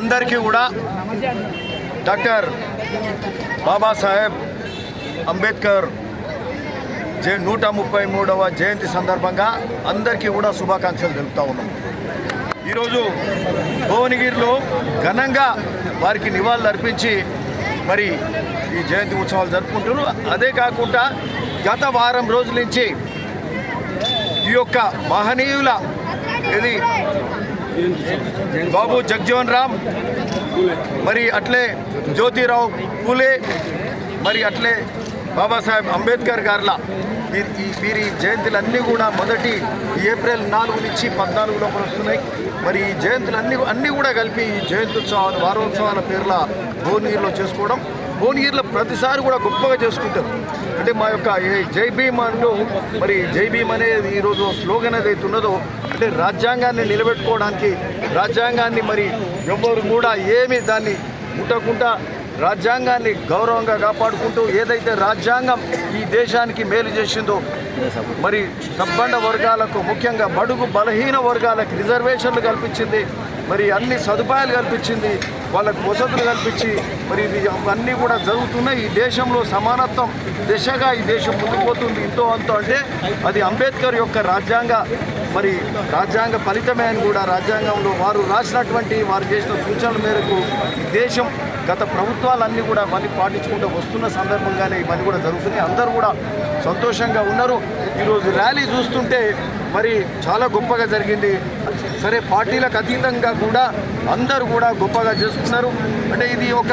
అందరికీ కూడా డాక్టర్ బాబాసాహెబ్ అంబేద్కర్ జే నూట ముప్పై మూడవ జయంతి సందర్భంగా అందరికీ కూడా శుభాకాంక్షలు తెలుపుతా ఉన్నాం. ఈరోజు భువనగిరిలో ఘనంగా వారికి నివాళులు అర్పించి మరి ఈ జయంతి ఉత్సవాలు జరుపుకుంటున్నారు. అదే కాకుండా గత వారం రోజుల నుంచి ఈ యొక్క మహనీయుల ఇది బాబు జగ్జీవన్ రామ్ మరి అట్లే జ్యోతిరావు పూలే మరి అట్లే బాబాసాహెబ్ అంబేద్కర్ గారిలా. వీరి వీరి జయంతులన్నీ కూడా మొదటి ఏప్రిల్ నాలుగు నుంచి పద్నాలుగు లోపల వస్తున్నాయి. మరి ఈ జయంతులన్నీ అన్నీ కూడా కలిపి ఈ జయంత్యుత్సవాలు వారోత్సవాల పేర్ల భువనగిరిలో చేసుకోవడం భువనగిరిలో ప్రతిసారి కూడా గొప్పగా చేసుకుంటారు. అంటే మా యొక్క జై భీమ్ అంటూ మరి జై భీమ్ అనేది ఈరోజు స్లోగన్ ఏదైతే ఉన్నదో అంటే రాజ్యాంగాన్ని నిలబెట్టుకోవడానికి రాజ్యాంగాన్ని మరి ఎవ్వరు కూడా ఏమి దాన్ని ముట్టకుండా రాజ్యాంగాన్ని గౌరవంగా కాపాడుకుంటూ ఏదైతే రాజ్యాంగం ఈ దేశానికి మేలు చేసిందో మరి సబ్బండ వర్గాలకు ముఖ్యంగా బడుగు బలహీన వర్గాలకు రిజర్వేషన్లు కల్పించింది మరి అన్ని సదుపాయాలు కల్పించింది వాళ్ళకు వసతులు కల్పించి మరి ఇది అన్నీ కూడా జరుగుతున్నాయి. ఈ దేశంలో సమానత్వం దిశగా ఈ దేశం ముందుకు పోతుంది. ఇంతో అంతో అంటే అది అంబేద్కర్ యొక్క రాజ్యాంగ మరి రాజ్యాంగ ఫలితమే అని కూడా రాజ్యాంగంలో వారు రాసినటువంటి వారు చేసిన సూచనల మేరకు దేశం గత ప్రభుత్వాలన్నీ కూడా మళ్ళీ పాటించుకుంటూ వస్తున్న సందర్భంగానే ఇవన్నీ కూడా జరుగుతున్నాయి. అందరూ కూడా సంతోషంగా ఉన్నారు. ఈరోజు ర్యాలీ చూస్తుంటే మరి చాలా గొప్పగా జరిగింది. సరే పార్టీలకు అతీతంగా కూడా అందరూ కూడా గొప్పగా చేసుకున్నారు. అంటే ఇది ఒక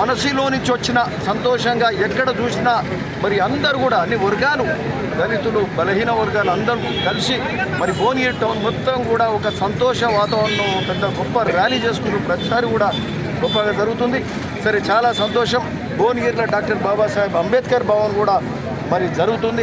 మనసులో నుంచి వచ్చిన సంతోషంగా ఎక్కడ చూసినా మరి అందరూ కూడా అన్ని వర్గాలు దళితులు బలహీన వర్గాలు అందరూ కలిసి మరి భువనగిరి టౌన్ మొత్తం కూడా ఒక సంతోష వాతావరణం పెద్ద గొప్ప ర్యాలీ చేసుకున్నారు ప్రతిసారి కూడా గొప్పగా జరుగుతుంది. సరే చాలా సంతోషం. భువనగిరిలో డాక్టర్ బాబాసాహెబ్ అంబేద్కర్ భవన్ కూడా మరి జరుగుతుంది.